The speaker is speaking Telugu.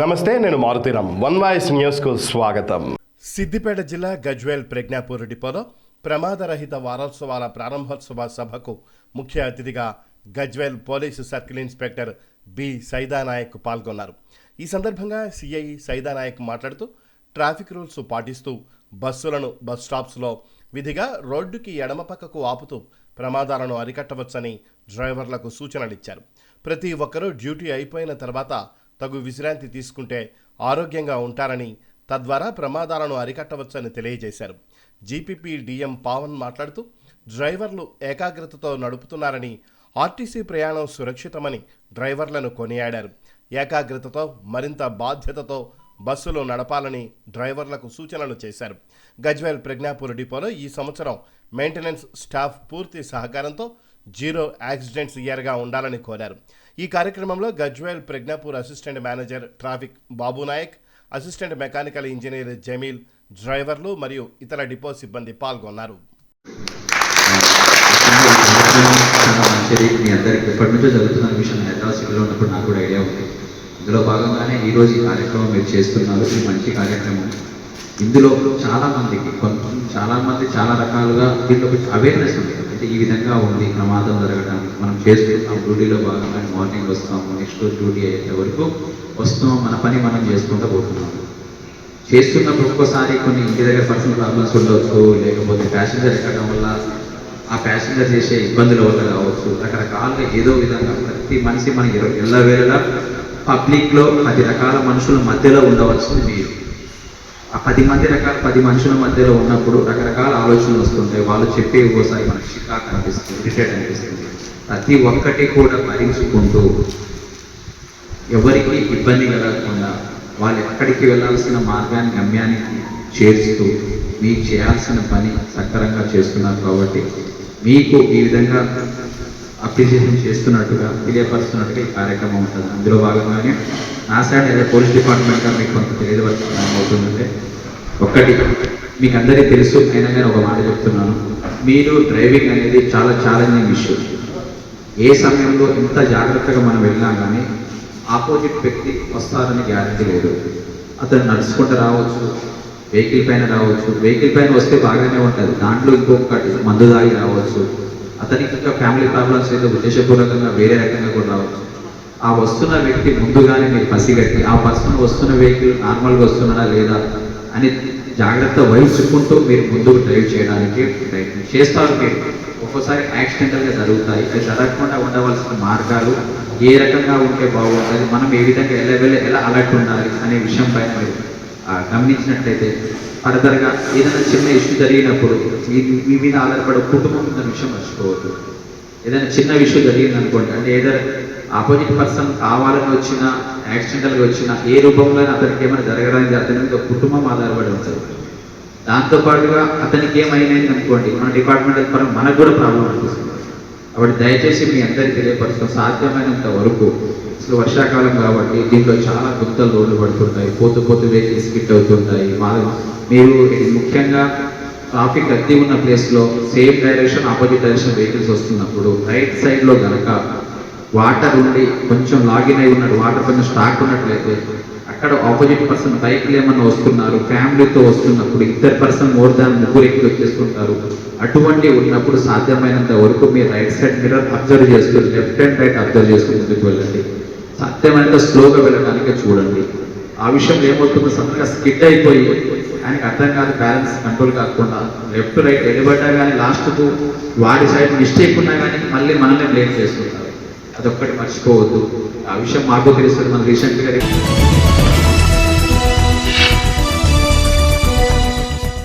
నమస్తే నేను మారుతీరామ్ వన్ వాయిస్ న్యూస్కు స్వాగతం. సిద్దిపేట జిల్లా గజ్వేల్ ప్రజ్ఞాపూర్ డిపోలో ప్రమాదరహిత వారోత్సవాల ప్రారంభోత్సవ సభకు ముఖ్య అతిథిగా Gajwel police circle inspector B. Saidanayak పాల్గొన్నారు. ఈ సందర్భంగా సిఐ సైదానాయక్ మాట్లాడుతూ ట్రాఫిక్ రూల్స్ పాటిస్తూ బస్సులను బస్ స్టాప్స్లో విధిగా రోడ్డుకి ఎడమ పక్కకు ఆపుతూ ప్రమాదాలను అరికట్టవచ్చని డ్రైవర్లకు సూచనలిచ్చారు ప్రతి ఒక్కరూ డ్యూటీ అయిపోయిన తర్వాత తగు విశ్రాంతి తీసుకుంటే ఆరోగ్యంగా ఉంటారని తద్వారా ప్రమాదాలను అరికట్టవచ్చని తెలియజేశారు. జీపీపీ డిఎం పావన్ మాట్లాడుతూ డ్రైవర్లు ఏకాగ్రతతో నడుపుతున్నారని ఆర్టీసీ ప్రయాణం సురక్షితమని డ్రైవర్లను కొనియాడారు. ఏకాగ్రతతో మరింత బాధ్యతతో బస్సులు నడపాలని డ్రైవర్లకు సూచనలు చేశారు. గజ్వేల్ ప్రజ్ఞాపూర్ డిపోలో ఈ సంవత్సరం మెయింటెనెన్స్ స్టాఫ్ పూర్తి సహకారంతో జీరో యాక్సిడెంట్స్ ఇయర్గా ఉండాలని కోరారు. ఈ కార్యక్రమంలో Gajwel Pragnapur assistant manager traffic Babu Nayak assistant mechanical engineer Jameel డ్రైవర్లు మరియు ఇతర డిపో సిబ్బంది పాల్గొన్నారు. మీ అందరికి ఎప్పటి నుంచో జరుగుతున్న విషయం హైదరాబాద్ సిటీలో ఉన్నప్పుడు నాకు కూడా ఐడియా ఉంది. ఇందులో భాగంగానే ఈరోజు ఈ కార్యక్రమం మీరు చేస్తున్నారు. ఈ మంచి కార్యక్రమం. ఇందులో చాలామందికి కొంత చాలామంది చాలా రకాలుగా దీంట్లో అవేర్నెస్ ఉంది. అంటే ఈ విధంగా ఉంది ప్రమాదం జరగడం మనం చేస్తున్నాం డ్యూటీలో భాగంగా మార్నింగ్ వస్తాము నెక్స్ట్ రోజు డ్యూటీ అయ్యే వరకు వస్తాం మన పని మనం చేసుకుంటూ పోతున్నాము చేస్తున్నప్పుడు ఒక్కోసారి కొన్ని ఇంటి దగ్గర పర్సనల్ ప్రాబ్లమ్స్ ఉండవచ్చు లేకపోతే ప్యాసింజర్ ఎక్కడం వల్ల ఆ ప్యాసింజర్ చేసే ఇబ్బందుల వల్ల కావచ్చు రకరకాలుగా ఏదో విధంగా ప్రతి మనిషి మన ఎల్లవేళలా పబ్లిక్లో పది రకాల మనుషుల మధ్యలో ఉండవలసింది మీరు. ఆ పది మంది రకాల పది మనుషుల మధ్యలో ఉన్నప్పుడు రకరకాల ఆలోచనలు వస్తుంటాయి. వాళ్ళు చెప్పే ఓసారి మనకు చికాకు అనిపిస్తుంది ఇరిటేట్ అనిపిస్తుంది. ప్రతి ఒక్కటి కూడా భరించుకుంటూ ఎవరికి ఇబ్బంది కలగకుండా వాళ్ళు ఎక్కడికి వెళ్ళాల్సిన మార్గాన్ని గమ్యానికి చేరుస్తూ మీకు చేయాల్సిన పని సక్రమంగా చేస్తున్నారు కాబట్టి మీకు ఈ విధంగా అప్రిషియేషన్ చేస్తున్నట్టుగా తెలియపరుస్తున్నట్టుగా ఈ కార్యక్రమం ఉంటుంది. అందులో భాగంగానే నా సైడ్ ఏదో పోలీస్ డిపార్ట్మెంట్గా మీకు కొంత తెలియదు అవుతుందంటే ఒక్కటి మీకు అందరికీ తెలుసు అయినా నేను ఒక మాట చెప్తున్నాను. మీరు డ్రైవింగ్ అనేది చాలా ఛాలెంజింగ్ ఇష్యూ ఏ సమయంలో ఎంత జాగ్రత్తగా మనం వెళ్ళినా కానీ ఆపోజిట్ వ్యక్తి వస్తారని గ్యారంటీ లేదు. అతను నడుచుకుంటూ రావచ్చు వెహికల్ పైన రావచ్చు. వెహికల్ పైన వస్తే బాగానే ఉంటుంది. దాంట్లో ఇంకొకటి మందు దాగి రావచ్చు. అతనికి ఇంకా ఫ్యామిలీ ప్రాబ్లమ్స్ అయితే ఉద్దేశపూర్వకంగా వేరే రకంగా కూడా రావచ్చు. ఆ వస్తున్న వ్యక్తి ముందుగానే మీరు పసిగట్టి ఆ పర్సన్ వస్తున్న వెహికల్ నార్మల్గా వస్తున్నాడా లేదా అని జాగ్రత్త వహించుకుంటూ మీరు ముందుకు డ్రైవ్ చేయడానికి ప్రయత్నం చేస్తారు మీరు. ఒక్కోసారి యాక్సిడెంటల్గా జరుగుతాయి అది జరగకుండా ఉండవలసిన మార్గాలు ఏ రకంగా ఉంటే బాగుంటుంది మనం ఏ విధంగా ఎలా వెళ్ళి ఎలా అలర్ట్ ఉండాలి అనే విషయం పైన మీరు ఆ, గమనించినట్లయితే ఫర్దర్గా ఏదైనా చిన్న ఇష్యూ జరిగినప్పుడు మీ మీద ఆధారపడే కుటుంబం ఉన్న విషయం మర్చిపోవద్దు. ఏదైనా చిన్న విషయం జరిగింది అనుకోండి అంటే ఏదైనా ఆపోజిట్ పర్సన్ కావాలని వచ్చిన యాక్సిడెంటల్గా వచ్చిన ఏ రూపంలో అతనికి ఏమైనా జరగడానికి అతని మీద కుటుంబం ఆధారపడి ఉంటుంది. దాంతోపాటుగా అతనికి ఏమైంది అనుకోండి మన డిపార్ట్మెంట్ పరం మనకు కూడా ప్రాబ్లం అనిపిస్తుంది. కాబట్టి దయచేసి మీ అందరికీ తెలియపరుస్తాం సాధ్యమైనంత వరకు అసలు వర్షాకాలం కాబట్టి దీంట్లో చాలా గుంతలు రోడ్లు పడుతుంటాయి పోతు పోతు వెహికల్స్ ఫిట్ అవుతుంటాయి. మా మీరు ముఖ్యంగా ట్రాఫిక్ అద్దె ఉన్న ప్లేస్లో same direction opposite direction vehicles వస్తున్నప్పుడు రైట్ సైడ్లో కనుక వాటర్ ఉండి కొంచెం లాగిన్ అయి ఉన్నాడు వాటర్ కొంచెం స్టాక్ ఉన్నట్లయితే అక్కడ ఆపోజిట్ పర్సన్ బైక్లు ఏమన్నా వస్తున్నారు ఫ్యామిలీతో వస్తున్నప్పుడు ఇద్దరు పర్సన్ మోర్ దాన్ ముగ్గురు ఎక్కి వచ్చేస్తుంటారు అటువంటి ఉన్నప్పుడు సాధ్యమైనంత వరకు మీరు రైట్ సైడ్ మిర్రర్ అబ్జర్వ్ చేసుకుని లెఫ్ట్ అండ్ రైట్ అబ్జర్వ్ చేసుకుని ముందుకు వెళ్ళండి. సాధ్యమైనంత స్లోగా వెళ్ళడానికి చూడండి. ఆ విషయంలో ఏమవుతుందో సడన్గా స్కిడ్ అయిపోయి ఆయనకి అర్థం కాదు బ్యాలెన్స్ కంట్రోల్ కాకుండా లెఫ్ట్ రైట్ ఎడబడ్డా కానీ లాస్ట్కు వాడి సైడ్ మిస్టేక్ ఉన్నా కానీ మళ్ళీ మనల్ని బ్లేమ్ చేస్తుంటారు. అదొక్కటి మర్చిపోవద్దు ఆ విషయం మాకు తెలుస్తుంది మన రీసెంట్గా